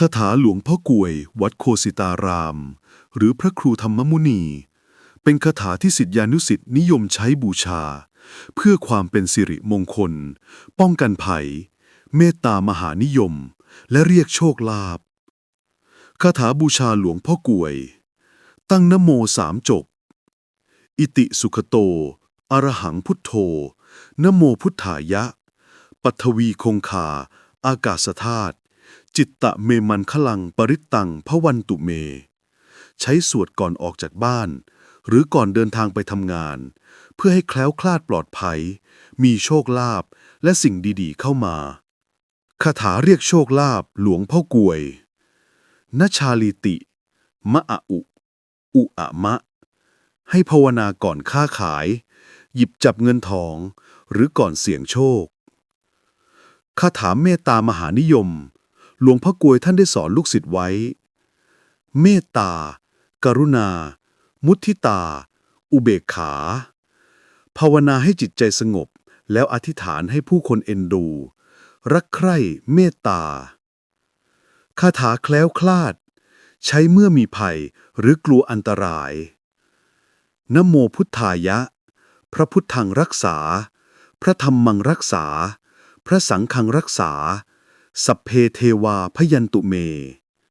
คาถาหลวงพ่อกวย วัดโคสิตาราม หรือพระครูธรรมมุนี เป็นคาถาที่สิทธิานุสิทธินิยมใช้บูชา เพื่อความเป็นสิริมงคล ป้องกันภัย เมตตามหานิยม และเรียกโชคลาภคาถาบูชาหลวงพ่อกวย ตั้งนโมสามจบ อิติสุขโต อรหังพุทโธ นโมพุทธายะ ปัทวีคงคา อากาศธาตุ จิตตะเมมันขลังปริตตังพวันตุเม ใช้สวดก่อนออกจากบ้าน หรือก่อนเดินทางไปทำงาน เพื่อให้แคล้วคลาดปลอดภัย มีโชคลาภและสิ่งดีๆเข้ามาคาถาเรียกโชคลาภหลวงพ่อกวยนชาลีติ มะอะอุ อุอะมะ ให้ภาวนาก่อนค้าขาย หยิบจับเงินทอง หรือก่อนเสี่ยงโชคคาถาเมตตามหานิยม หลวงพ่อกวยท่านได้สอนลูกศิษย์ไว้ เมตตากรุณา มุทิตา อุเบกขา ภาวนาให้จิตใจสงบ แล้วอธิษฐานให้ผู้คนเอ็นดู รักใคร่เมตตาคาถาแคล้วคลาด ใช้เมื่อมีภัยหรือกลัวอันตรายนโมพุทธายะ พระพุทธังรักษา พระธรรมังรักษา พระสังฆังรักษา สัพเพเทวาพยันตุเม